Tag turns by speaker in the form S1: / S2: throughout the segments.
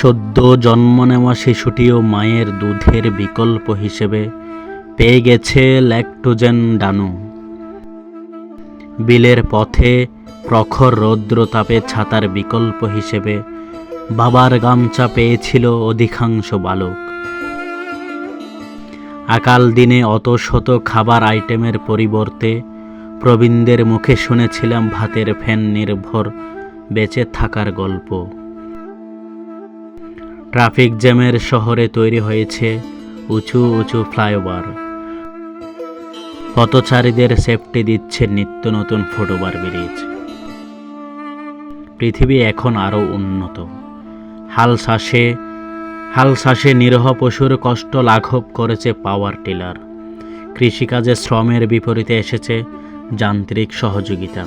S1: সদ্য জন্ম নেওয়া শিশুটিও মায়ের দুধের বিকল্প হিসেবে পেয়ে গেছে ল্যাকটোজেন ডানু। বিলের পথে প্রখর রৌদ্রতাপে ছাতার বিকল্প হিসেবে বাবার গামছা পেয়েছিল অধিকাংশ বালক। আকাল দিনে অত শত খাবার আইটেমের পরিবর্তে প্রবীণদের মুখে শুনেছিলাম ভাতের ফ্যান নির্ভর বেঁচে থাকার গল্প। ট্রাফিক জ্যামের শহরে তৈরি হয়েছে উঁচু উঁচু ফ্লাইওভার। পথচারীদের সেফটি দিচ্ছে নিত্য নতুন ফুটওভার ব্রিজ। পৃথিবী এখন আরও উন্নত। হাল শ্বাসে হাল শ্বাসে নিরহ পশুর কষ্ট লাঘব করেছে পাওয়ার টিলার। কৃষিকাজে শ্রমের বিপরীতে এসেছে যান্ত্রিক সহযোগিতা।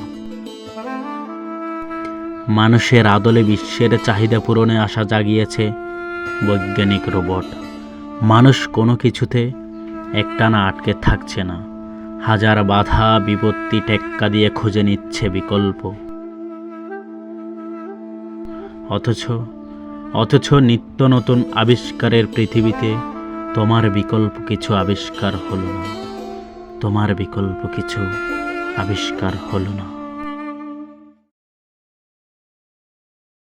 S1: মানুষের আদলে বিশ্বের চাহিদা পূরণে আশা জাগিয়েছে বৈজ্ঞানিক রোবট। মানুষ কোনো কিছুতে একটানা আটকে থাকছে না। হাজার বাধা, বিপত্তি টেক্কা দিয়ে খুঁজে নিচ্ছে বিকল্প। অথচ অথচ নিত্য নতুন আবিষ্কারের পৃথিবীতে তোমার বিকল্প কিছু আবিষ্কার হলো না। তোমার বিকল্প কিছু আবিষ্কার হলো না।